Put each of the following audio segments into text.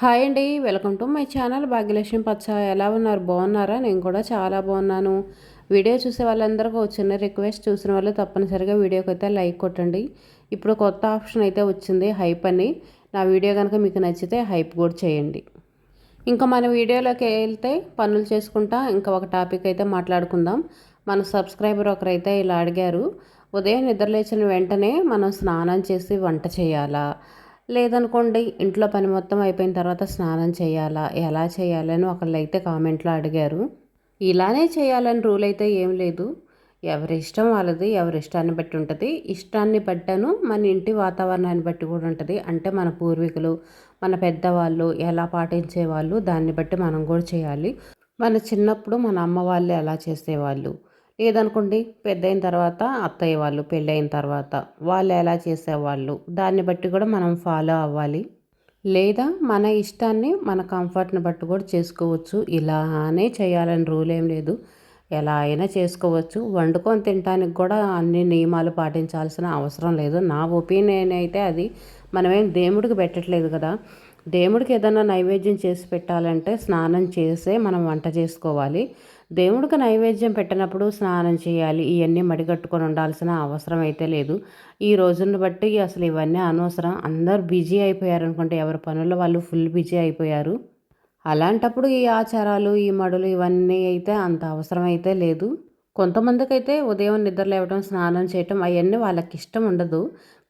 Hi అండి welcome to my channel Bhagyalakshmi Pacha. ఎలా ఉన్నారు? బాగున్నారా? నేను కూడా చాలా బాగున్నాను. వీడియో చూసే వాళ్ళందరికీ ఒక చిన్న రిక్వెస్ట్ చూసిన వాళ్ళు తప్పనిసరిగా వీడియోకి అయితే లైక్ కొట్టండి. ఇప్పుడు కొత్త ఆప్షన్ అయితే వచ్చింది హైప్ అని. నా వీడియో కనుక మీకు నచ్చితే హైప్ కూడా చేయండి. ఇంకా మన వీడియోలోకి వెళ్తే పనులు చేసుకుంటా ఇంకా ఒక టాపిక్ అయితే మాట్లాడుకుందాం. మన సబ్స్క్రైబర్ ఒకరైతే ఇలా అడిగారు ఉదయం నిద్రలేచిన వెంటనే మనం స్నానం చేసి వంట చేయాలా? లేదనుకోండి ఇంట్లో పని మొత్తం అయిపోయిన తర్వాత స్నానం చేయాలా? ఎలా చేయాలని ఒకళ్ళు అయితే కామెంట్లో అడిగారు. ఇలానే చేయాలని రూల్ అయితే ఏం లేదు. ఎవరి ఇష్టం వాళ్ళది ఎవరి ఇష్టాన్ని బట్టి ఉంటుంది. ఇష్టాన్ని బట్టను మన ఇంటి వాతావరణాన్ని బట్టి కూడా ఉంటుంది. అంటే మన పూర్వీకులు మన పెద్దవాళ్ళు ఎలా పాటించే వాళ్ళు దాన్ని బట్టి మనం కూడా చేయాలి. మన చిన్నప్పుడు మన అమ్మ వాళ్ళు ఎలా చేసేవాళ్ళు? లేదనుకోండి పెద్దయిన తర్వాత అత్తయ్య వాళ్ళు పెళ్ళైన తర్వాత వాళ్ళు ఎలా చేసేవాళ్ళు దాన్ని బట్టి కూడా మనం ఫాలో అవ్వాలి. లేదా మన ఇష్టాన్ని మన కంఫర్ట్ని బట్టి కూడా చేసుకోవచ్చు. ఇలానే చేయాలని రూల్ ఏం లేదు. ఎలా అయినా చేసుకోవచ్చు. వండుకొని తినడానికి కూడా అన్ని నియమాలు పాటించాల్సిన అవసరం లేదు. నా ఒపీనియన్ అయితే అది. మనమేం దేవుడికి పెట్టట్లేదు కదా. దేవుడికి ఏదైనా నైవేద్యం చేసి పెట్టాలంటే స్నానం చేసే మనం వంట చేసుకోవాలి. దేవుడికి నైవేద్యం పెట్టినప్పుడు స్నానం చేయాలి. ఇవన్నీ మడిగట్టుకొని ఉండాల్సిన అవసరం అయితే లేదు. ఈ రోజును బట్టి అసలు ఇవన్నీ అనవసరం. అందరు బిజీ అయిపోయారు అనుకుంటే ఎవరి పనుల్లో వాళ్ళు ఫుల్ బిజీ అయిపోయారు. అలాంటప్పుడు ఈ ఆచారాలు ఈ మడులు ఇవన్నీ అయితే అంత అవసరం అయితే లేదు. కొంతమందికి అయితే ఉదయం నిద్ర లేవడం స్నానం చేయటం అవన్నీ వాళ్ళకి ఇష్టం ఉండదు.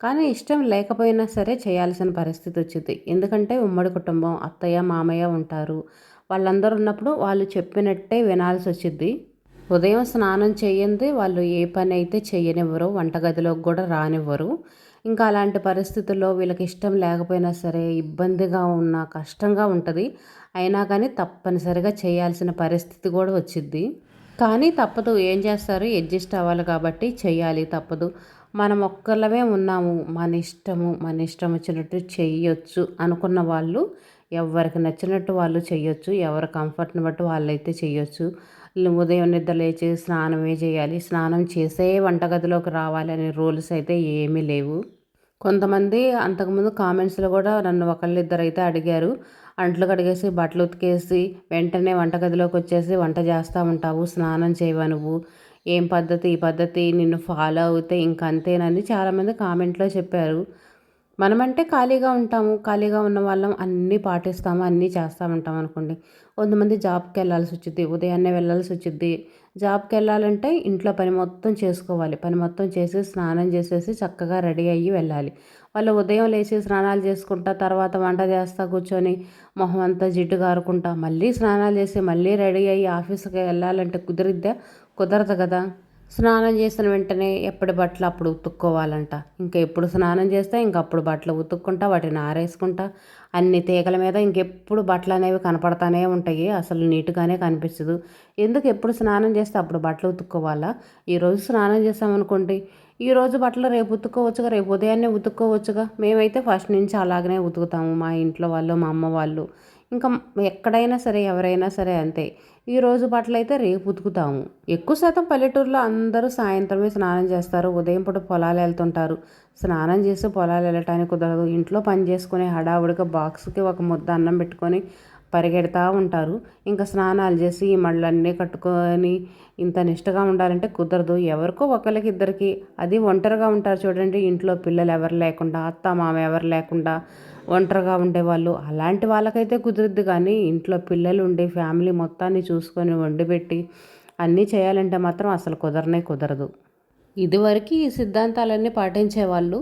కానీ ఇష్టం లేకపోయినా సరే చేయాల్సిన పరిస్థితి వచ్చింది. ఎందుకంటే ఉమ్మడి కుటుంబం అత్తయ్య మామయ్య ఉంటారు. వాళ్ళందరూ ఉన్నప్పుడు వాళ్ళు చెప్పినట్టే వినాల్సి వచ్చింది ఉదయం స్నానం చేయంది వాళ్ళు ఏ పని అయితే చేయనివ్వరు వంటగదిలోకి కూడా రానివ్వరు. ఇంకా అలాంటి పరిస్థితుల్లో వీళ్ళకి ఇష్టం లేకపోయినా సరే ఇబ్బందిగా ఉన్న కష్టంగా ఉంటుంది. అయినా కానీ తప్పనిసరిగా చేయాల్సిన పరిస్థితి కూడా వచ్చింది కానీ తప్పదు ఏం చేస్తారు? అడ్జస్ట్ అవ్వాలి కాబట్టి చేయాలి తప్పదు. మనం ఒక్కళ్ళమే ఉన్నాము మన ఇష్టము మన ఇష్టం వచ్చినట్టు చేయొచ్చు అనుకున్న వాళ్ళు ఎవరికి నచ్చినట్టు వాళ్ళు చేయొచ్చు ఎవరి కంఫర్ట్ని బట్టి వాళ్ళైతే చేయొచ్చు. ఉదయం నిద్ర లేచి స్నానమే చేయాలి. స్నానం చేసే వంటగదిలోకి రావాలి అనే రూల్స్ అయితే ఏమీ లేవు. కొంతమంది అంతకుముందు కామెంట్స్లో కూడా నన్ను ఒకళ్ళిద్దరు అయితే అడిగారు. అంట్లు కడిగేసి బట్టలు ఉతికేసి వెంటనే వంటగదిలోకి వచ్చేసి వంట చేస్తూ ఉంటావు స్నానం చేయవా నువ్వు? ఏం పద్ధతి? ఈ పద్ధతి నిన్ను ఫాలో అవుతే ఇంకంతేనని చాలామంది కామెంట్లో చెప్పారు. మనమంటే ఖాళీగా ఉంటాము ఖాళీగా ఉన్న వాళ్ళం అన్నీ పాటిస్తాము అన్నీ చేస్తామంటాం అనుకోండి. కొంతమంది జాబ్కి వెళ్ళాల్సి వచ్చింది ఉదయాన్నే వెళ్ళాల్సి వచ్చింది జాబ్కి వెళ్ళాలంటే ఇంట్లో పని మొత్తం చేసుకోవాలి. పని మొత్తం చేసి స్నానం చేసేసి చక్కగా రెడీ అయ్యి వెళ్ళాలి. వాళ్ళు ఉదయం లేచి స్నానాలు చేసుకుంటా తర్వాత వంట చేస్తా కూర్చొని మొహం అంతా జిడ్డు కారుకుంటా మళ్ళీ స్నానాలు చేసి మళ్ళీ రెడీ అయ్యి ఆఫీస్కి వెళ్ళాలంటే కుదిరిద్దా? కుదరదు కదా. స్నానం చేసిన వెంటనే ఎప్పటి బట్టలు అప్పుడు ఉతుక్కోవాలంట. ఇంకా ఎప్పుడు స్నానం చేస్తే ఇంక అప్పుడు బట్టలు ఉతుక్కుంటా వాటిని ఆరేసుకుంటా అన్ని తీగల మీద ఇంకెప్పుడు బట్టలు అనేవి కనపడతానే ఉంటాయి. అసలు నీట్గానే కనిపించదు ఎందుకు ఎప్పుడు స్నానం చేస్తే అప్పుడు బట్టలు ఉతుక్కోవాలా? ఈరోజు స్నానం చేస్తామనుకోండి ఈరోజు బట్టలు రేపు ఉతుక్కోవచ్చుగా రేపు ఉదయాన్నే ఉతుక్కోవచ్చుగా. మేమైతే ఫస్ట్ నుంచి అలాగనే ఉతుకుతాము మా ఇంట్లో వాళ్ళు మా అమ్మ వాళ్ళు. ఇంకా ఎక్కడైనా సరే ఎవరైనా సరే అంతే. ఈరోజు బట్టలు అయితే రేపు ఉతుకుతాము. ఎక్కువ శాతం పల్లెటూరులో అందరూ సాయంత్రమే స్నానం చేస్తారు. ఉదయం పూట పొలాలు వెళ్తుంటారు. స్నానం చేసి పొలాలు వెళ్ళటానికి కుదరదు. ఇంట్లో పని చేసుకుని హడావుడిగా బాక్స్కి ఒక ముద్ద అన్నం పెట్టుకొని పరిగెడతా ఉంటారు. ఇంకా స్నానాలు చేసి ఈ మళ్ళన్నీ కట్టుకొని ఇంత నిష్టగా ఉండాలంటే కుదరదు. ఎవరికో ఒకరికి ఇద్దరికి అది ఒంటరిగా ఉంటారు చూడండి. ఇంట్లో పిల్లలు ఎవరు లేకుండా అత్త మామ ఎవరు లేకుండా ఒంటరిగా ఉండేవాళ్ళు. అలాంటి వాళ్ళకైతే కుదరద్దు కానీ ఇంట్లో పిల్లలు ఉండి ఫ్యామిలీ మొత్తాన్ని చూసుకొని వండిపెట్టి అన్నీ చేయాలంటే మాత్రం అసలు కుదరనే కుదరదు. ఇదివరకు ఈ సిద్ధాంతాలన్నీ పాటించేవాళ్ళు.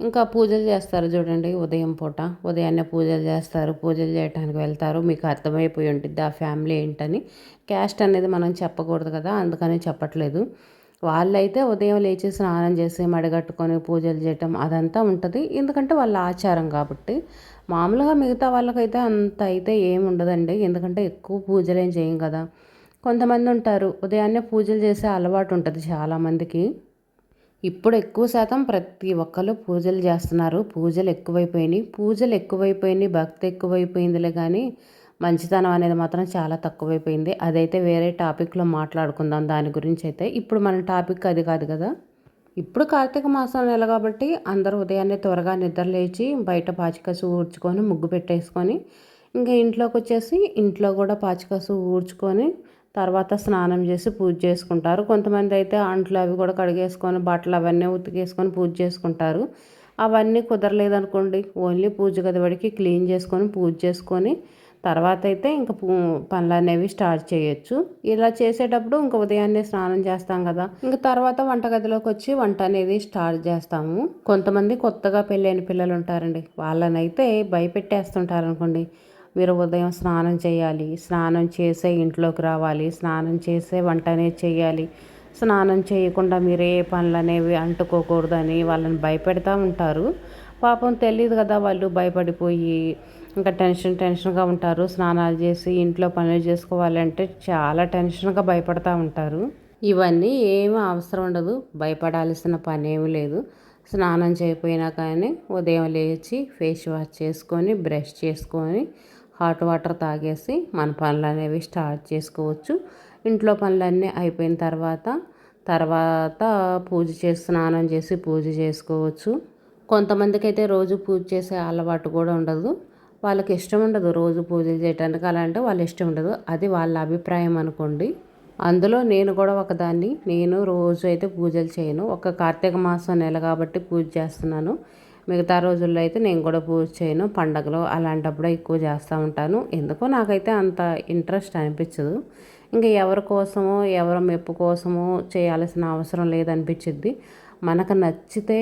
ఇంకా పూజలు చేస్తారు చూడండి ఉదయం పూట. ఉదయాన్నే పూజలు చేస్తారు. పూజలు చేయడానికి వెళ్తారు. మీకు అర్థమైపోయి ఉంటుంది ఆ ఫ్యామిలీ ఏంటని. క్యాస్ట్ అనేది మనం చెప్పకూడదు కదా అందుకని చెప్పట్లేదు. వాళ్ళైతే ఉదయం లేచి స్నానం చేసి మడగట్టుకొని పూజలు చేయటం అదంతా ఉంటుంది. ఎందుకంటే వాళ్ళ ఆచారం కాబట్టి. మామూలుగా మిగతా వాళ్ళకైతే అంత అయితే ఏమి ఉండదండి. ఎందుకంటే ఎక్కువ పూజలు ఏం చేయం కదా. కొంతమంది ఉంటారు ఉదయాన్నే పూజలు చేసే అలవాటు ఉంటుంది చాలామందికి. ఇప్పుడు ఎక్కువ శాతం ప్రతి ఒక్కరు పూజలు చేస్తున్నారు. పూజలు ఎక్కువైపోయినాయి. పూజలు ఎక్కువైపోయినాయి భక్తి ఎక్కువైపోయిందిలే కానీ మంచితనం అనేది మాత్రం చాలా తక్కువైపోయింది. అదైతే వేరే టాపిక్లో మాట్లాడుకుందాం. దాని గురించి అయితే ఇప్పుడు మన టాపిక్ అది కాదు కదా? ఇప్పుడు కార్తీక మాసం నెల కాబట్టి అందరూ ఉదయాన్నే త్వరగా నిద్ర లేచి బయట పాచికసి ఊడ్చుకొని ముగ్గు పెట్టేసుకొని ఇంకా ఇంట్లోకి వచ్చేసి ఇంట్లో కూడా పాచికసు ఊడ్చుకొని తర్వాత స్నానం చేసి పూజ చేసుకుంటారు. కొంతమంది అయితే అంట్లు అవి కూడా కడిగేసుకొని బట్టలు అవన్నీ ఉతికేసుకొని పూజ చేసుకుంటారు. అవన్నీ కుదరలేదనుకోండి. ఓన్లీ పూజ గది వడికి క్లీన్ చేసుకొని పూజ చేసుకొని తర్వాత అయితే ఇంకా పనులు అనేవి స్టార్ట్ చేయొచ్చు. ఇలా చేసేటప్పుడు ఇంకా ఉదయాన్నే స్నానం చేస్తాం కదా. ఇంకా తర్వాత వంటగదిలోకి వచ్చి వంట అనేది స్టార్ట్ చేస్తాము. కొంతమంది కొత్తగా పెళ్ళైన పిల్లలు ఉంటారండి వాళ్ళనైతే భయపెట్టేస్తుంటారు అనుకోండి మీరు ఉదయం స్నానం చేయాలి స్నానం చేసే ఇంట్లోకి రావాలి స్నానం చేసే వంట అనేది చేయాలి. స్నానం చేయకుండా మీరు ఏ పనులు అనేవి అంటుకోకూడదని వాళ్ళని భయపెడతా ఉంటారు. పాపం తెలియదు కదా వాళ్ళు భయపడిపోయి ఇంకా టెన్షన్ టెన్షన్గా ఉంటారు. స్నానాలు చేసి ఇంట్లో పనులు చేసుకోవాలంటే చాలా టెన్షన్గా భయపడతా ఉంటారు. ఇవన్నీ ఏమీ అవసరం ఉండదు. భయపడాల్సిన పని ఏమీ లేదు. స్నానం చేయకపోయినా కానీ ఉదయం లేచి ఫేస్ వాష్ చేసుకొని బ్రష్ చేసుకొని హాట్ వాటర్ తాగేసి మన పనులు అనేవి స్టార్ట్ చేసుకోవచ్చు. ఇంట్లో పనులన్నీ అయిపోయిన తర్వాత తర్వాత పూజ చేసి స్నానం చేసి పూజ చేసుకోవచ్చు. కొంతమందికి అయితే రోజు పూజ చేసే అలవాటు కూడా ఉండదు. వాళ్ళకి ఇష్టం ఉండదు రోజు పూజలు చేయడానికి అలా అంటే వాళ్ళ ఇష్టం ఉండదు. అది వాళ్ళ అభిప్రాయం అనుకోండి. అందులో నేను కూడా ఒకదాన్ని. నేను రోజు అయితే పూజలు చేయను. ఒక కార్తీక మాసం నెల కాబట్టి పూజ చేస్తున్నాను. మిగతా రోజుల్లో అయితే నేను కూడా పూజ చేయను. పండగలు అలాంటప్పుడు ఎక్కువ చేస్తూ ఉంటాను. ఎందుకో నాకైతే అంత ఇంట్రెస్ట్ అనిపించదు. ఇంకా ఎవరి కోసమో ఎవరి మెప్పు కోసమో చేయాల్సిన అవసరం లేదనిపించింది మనకు నచ్చితే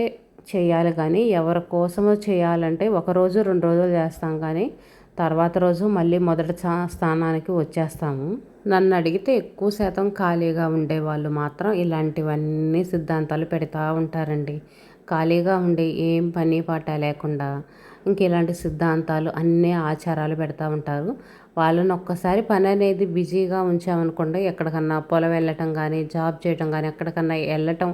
చేయాలి కానీ ఎవరి కోసమో చేయాలంటే ఒకరోజు రెండు రోజులు చేస్తాం కానీ తర్వాత రోజు మళ్ళీ మొదటి స్థానానికి వచ్చేస్తాము. నన్ను అడిగితే ఎక్కువ శాతం ఖాళీగా ఉండేవాళ్ళు మాత్రం ఇలాంటివన్నీ సిద్ధాంతాలు పెడతా ఉంటారండి. ఖాళీగా ఉండి ఏం పని పాట లేకుండా ఇంక ఇలాంటి సిద్ధాంతాలు అన్నీ ఆచారాలు పెడతా ఉంటారు. వాళ్ళని ఒక్కసారి పని అనేది బిజీగా ఉంచామనుకోండి ఎక్కడికన్నా పొలం వెళ్ళటం కానీ జాబ్ చేయటం కానీ ఎక్కడికన్నా వెళ్ళటం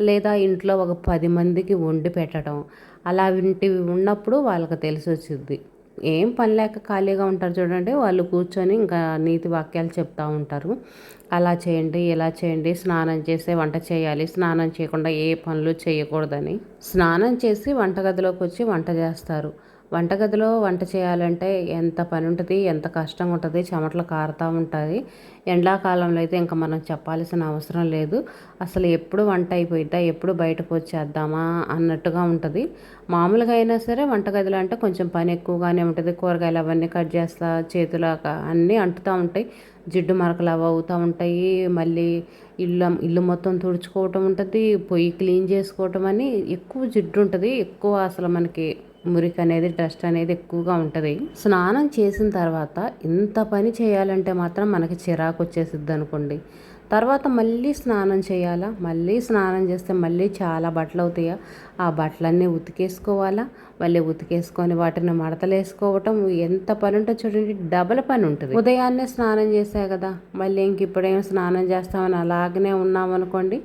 లేదా ఇంట్లో ఒక పది మందికి వండి పెట్టడం అలా అలాంటివి ఉన్నప్పుడు వాళ్ళకి తెలిసి వచ్చింది ఏం పని లేక ఖాళీగా ఉంటారు చూడండి వాళ్ళు కూర్చొని ఇంకా నీతి వాక్యాలు చెప్తూ ఉంటారు. అలా చేయండి ఇలా చేయండి స్నానం చేసే వంట చేయాలి స్నానం చేయకుండా ఏ పనులు చేయకూడదని. స్నానం చేసి వంటగదిలోకి వచ్చి వంట చేస్తారు. వంటగదిలో వంట చేయాలంటే ఎంత పని ఉంటుంది ఎంత కష్టంగా ఉంటుంది చెమటలు కారుతూ ఉంటుంది ఎండాకాలంలో అయితే ఇంకా మనం చెప్పాల్సిన అవసరం లేదు. అసలు ఎప్పుడు వంట అయిపోయిద్దా ఎప్పుడు బయటకు వచ్చేద్దామా అన్నట్టుగా ఉంటుంది. మామూలుగా అయినా సరే వంటగదిలో అంటే కొంచెం పని ఎక్కువగానే ఉంటుంది. కూరగాయలు అవన్నీ కట్ చేస్తా చేతులు అన్నీ అంటుతూ ఉంటాయి. జిడ్డు మరకలు అవి అవుతూ ఉంటాయి. మళ్ళీ ఇల్లు ఇల్లు మొత్తం తుడుచుకోవటం ఉంటుంది. పొయ్యి క్లీన్ చేసుకోవటం అని ఎక్కువ జిడ్డు ఉంటుంది ఎక్కువ అసలు మనకి మురికి అనేది డస్ట్ అనేది ఎక్కువగా ఉంటుంది. స్నానం చేసిన తర్వాత ఇంత పని చేయాలంటే మాత్రం మనకి చిరాకు వచ్చేసిద్ది అనుకోండి తర్వాత మళ్ళీ స్నానం చేయాలా? మళ్ళీ స్నానం చేస్తే మళ్ళీ చాలా బట్టలు అవుతాయా ఆ బట్టలన్నీ ఉతికేసుకోవాలా? మళ్ళీ ఉతికేసుకొని వాటిని మడతలేసుకోవటం ఎంత పని ఉంటుందో చూడండి డబల్ పని ఉంటుంది ఉదయాన్నే స్నానం చేసా కదా మళ్ళీ ఇంక ఇప్పుడేం స్నానం చేస్తామని అలాగనే ఉన్నామనుకోండి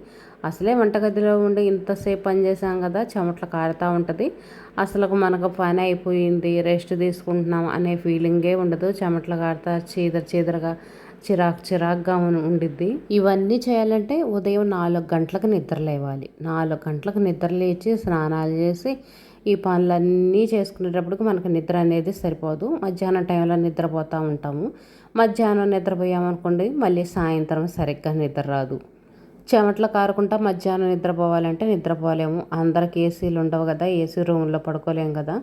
అసలే వంటగదిలో ఉండి ఇంతసేపు పని చేసాం కదా చెమట్లు కారుతూ ఉంటుంది. అసలు మనకు పని అయిపోయింది రెస్ట్ తీసుకుంటున్నాం అనే ఫీలింగే ఉండదు. చెమట్లు కారుతా చీదర చీదరగా చిరాకు చిరాకుగా ఉండిద్ది. ఇవన్నీ చేయాలంటే ఉదయం నాలుగు గంటలకు నిద్ర లేవాలి. నాలుగు గంటలకు నిద్ర లేచి స్నానాలు చేసి ఈ పనులన్నీ చేసుకునేటప్పటికి మనకు నిద్ర అనేది సరిపోదు. మధ్యాహ్నం టైంలో నిద్రపోతూ ఉంటాము. మధ్యాహ్నం నిద్రపోయామనుకోండి మళ్ళీ సాయంత్రం సరిగ్గా నిద్ర రాదు. చెమట్లు కారుకుంటా మధ్యాహ్నం నిద్రపోవాలంటే నిద్రపోలేము. అందరికి ఏసీలు ఉండవు కదా ఏసీ రూమ్లో పడుకోలేము కదా.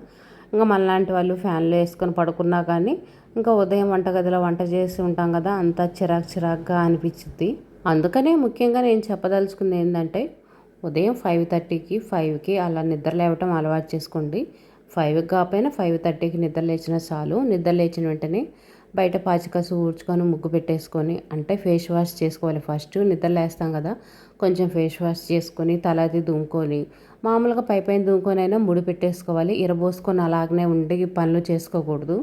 ఇంకా మనలాంటి వాళ్ళు ఫ్యాన్లు వేసుకొని పడుకున్నా కానీ ఇంకా ఉదయం వంటగదిలో వంట చేసి ఉంటాం కదా అంతా చిరాకు చిరాకుగా అనిపించింది అందుకనే ముఖ్యంగా నేను చెప్పదలుచుకుంది ఏంటంటే ఉదయం ఫైవ్ థర్టీకి ఫైవ్కి అలా నిద్ర లేవటం అలవాటు చేసుకోండి. ఫైవ్కి కాకపోయినా ఫైవ్ థర్టీకి నిద్ర లేచిన చాలు. నిద్ర లేచిన వెంటనే బయట పాచికసు ఊడ్చుకొని ముగ్గు పెట్టేసుకొని అంటే ఫేస్ వాష్ చేసుకోవాలి ఫస్ట్ నిద్రలేస్తాం కదా కొంచెం ఫేస్ వాష్ చేసుకొని తలది దుంకొని మామూలుగా పై పైన దుంకొని అయినా ముడి పెట్టేసుకోవాలి. ఇరబోసుకొని అలాగనే ఉండి పనులు చేసుకోకూడదు.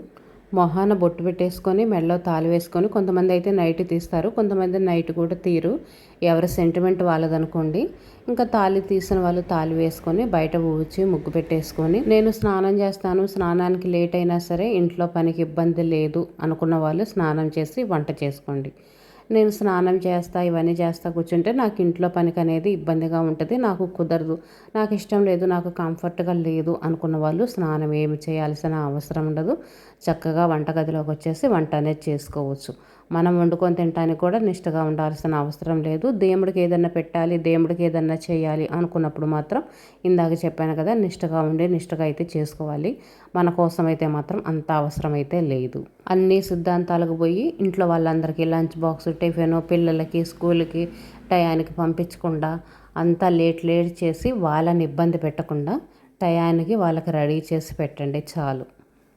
మొహాన బొట్టు పెట్టేసుకొని మెడలో తాళి వేసుకొని కొంతమంది అయితే నైట్ తీస్తారు. కొంతమంది నైట్ కూడా తీరు. ఎవరి సెంటిమెంట్ వాళ్ళదనుకోండి. ఇంకా తాలి తీసిన వాళ్ళు తాలి వేసుకొని బయట ఊచి ముగ్గు పెట్టేసుకొని నేను స్నానం చేస్తాను. స్నానానికి లేట్ అయినా సరే ఇంట్లో పనికి ఇబ్బంది లేదు అనుకున్న వాళ్ళు స్నానం చేసి వంట చేసుకోండి. నేను స్నానం చేస్తా ఇవన్నీ చేస్తా కూర్చుంటే నాకు ఇంట్లో పనికి అనేది ఇబ్బందిగా ఉంటుంది. నాకు కుదరదు. నాకు ఇష్టం లేదు నాకు కంఫర్ట్గా లేదు అనుకున్న వాళ్ళు స్నానం ఏమి చేయాల్సిన అవసరం ఉండదు. చక్కగా వంటగదిలోకి వచ్చేసి వంట అనేది చేసుకోవచ్చు. మనం వండుకొని తినడానికి కూడా నిష్టగా ఉండాల్సిన అవసరం లేదు. దేవుడికి ఏదన్నా పెట్టాలి దేవుడికి ఏదన్నా చేయాలి అనుకున్నప్పుడు మాత్రం ఇందాక చెప్పాను కదా నిష్టగా ఉండి నిష్టగా అయితే చేసుకోవాలి. మన కోసం అయితే మాత్రం అంత అవసరం అయితే లేదు. అన్ని సిద్ధాంతాలకు పోయి ఇంట్లో వాళ్ళందరికీ లంచ్ బాక్స్ టిఫిన్ పిల్లలకి స్కూల్కి టయానికి పంపించకుండా అంతా లేట్ లేట్ చేసి వాళ్ళని ఇబ్బంది పెట్టకుండా టయానికి వాళ్ళకి రెడీ చేసి పెట్టండి చాలు.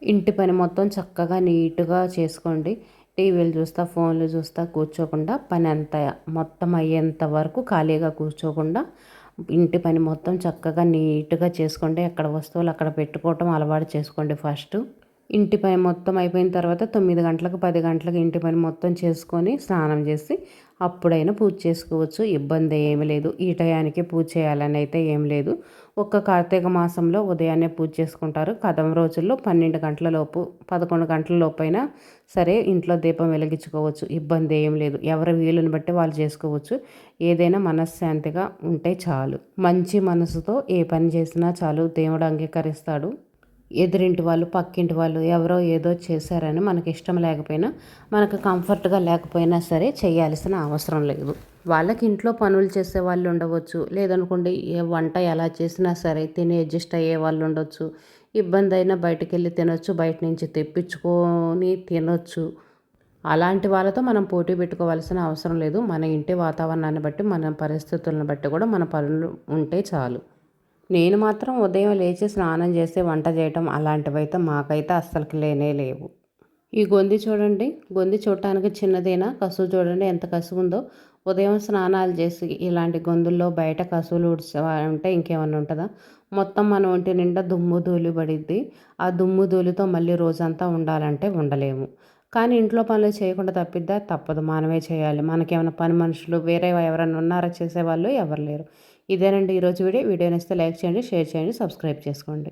ఇంటి పని మొత్తం చక్కగా నీట్గా చేసుకోండి. టీవీలు చూస్తా ఫోన్లు చూస్తా కూర్చోకుండా పని అంతా మొత్తం అయ్యేంత వరకు ఖాళీగా కూర్చోకుండా ఇంటి పని మొత్తం చక్కగా నీట్గా చేసుకోండి ఎక్కడ వస్తువులు అక్కడ పెట్టుకోవటం అలవాటు చేసుకోండి ఫస్ట్. ఇంటి పని మొత్తం అయిపోయిన తర్వాత తొమ్మిది గంటలకు పది గంటలకు ఇంటి పని మొత్తం చేసుకొని స్నానం చేసి అప్పుడైనా పూజ చేసుకోవచ్చు. ఇబ్బంది ఏమి లేదు. ఈ టయానికి పూజ చేయాలని అయితే ఏం లేదు. ఒక్క కార్తీక మాసంలో ఉదయాన్నే పూజ చేసుకుంటారు. కథం రోజుల్లో పన్నెండు గంటల లోపు పదకొండు గంటల లోపైనా సరే ఇంట్లో దీపం వెలిగించుకోవచ్చు. ఇబ్బంది ఏం లేదు. ఎవరి వీలుని బట్టి వాళ్ళు చేసుకోవచ్చు. ఏదైనా మనశ్శాంతిగా ఉంటే చాలు. మంచి మనసుతో ఏ పని చేసినా చాలు. దేవుడు అంగీకరిస్తాడు. ఎదురింటి వాళ్ళు పక్కింటి వాళ్ళు ఎవరో ఏదో చేశారని మనకి ఇష్టం లేకపోయినా మనకు కంఫర్ట్గా లేకపోయినా సరే చేయాల్సిన అవసరం లేదు. వాళ్ళకి ఇంట్లో పనులు చేసే వాళ్ళు ఉండవచ్చు. లేదనుకోండి ఏ వంట ఎలా చేసినా సరే తిని అడ్జస్ట్ అయ్యే వాళ్ళు ఉండొచ్చు. ఇబ్బంది అయినా బయటకు వెళ్ళి తినొచ్చు బయట నుంచి తెప్పించుకొని తినొచ్చు. అలాంటి వాళ్ళతో మనం పోటీ పెట్టుకోవాల్సిన అవసరం లేదు. మన ఇంటి వాతావరణాన్ని బట్టి మన పరిస్థితులను బట్టి కూడా మన పనులు ఉంటే చాలు. నేను మాత్రం ఉదయం లేచి స్నానం చేసి వంట చేయటం అలాంటివైతే మాకైతే అస్సలకి లేనే లేవు. ఈ గొంది చూడండి గొంది చూడటానికి చిన్నదేనా? కసువు చూడండి ఎంత కసువు ఉందో ఉదయం స్నానాలు చేసి ఇలాంటి గొంతుల్లో బయట కసువులు ఉంటే ఇంకేమన్నా ఉంటుందా? మొత్తం మన ఒంటి నిండా దుమ్ము ధూళి పడిద్ది. ఆ దుమ్ము ధూళితో మళ్ళీ రోజంతా ఉండాలంటే ఉండలేము. కానీ ఇంట్లో పనులు చేయకుండా తప్పిద్దా? తప్పదు. మనమే చేయాలి. మనకేమైనా పని మనుషులు వేరే ఎవరైనా ఉన్నారా? చేసేవాళ్ళు ఎవరు లేరు. ఇదేనండి ఈరోజు వీడియో. వీడియో నచ్చితే లైక్ చేయండి షేర్ చేయండి సబ్స్క్రైబ్ చేసుకోండి.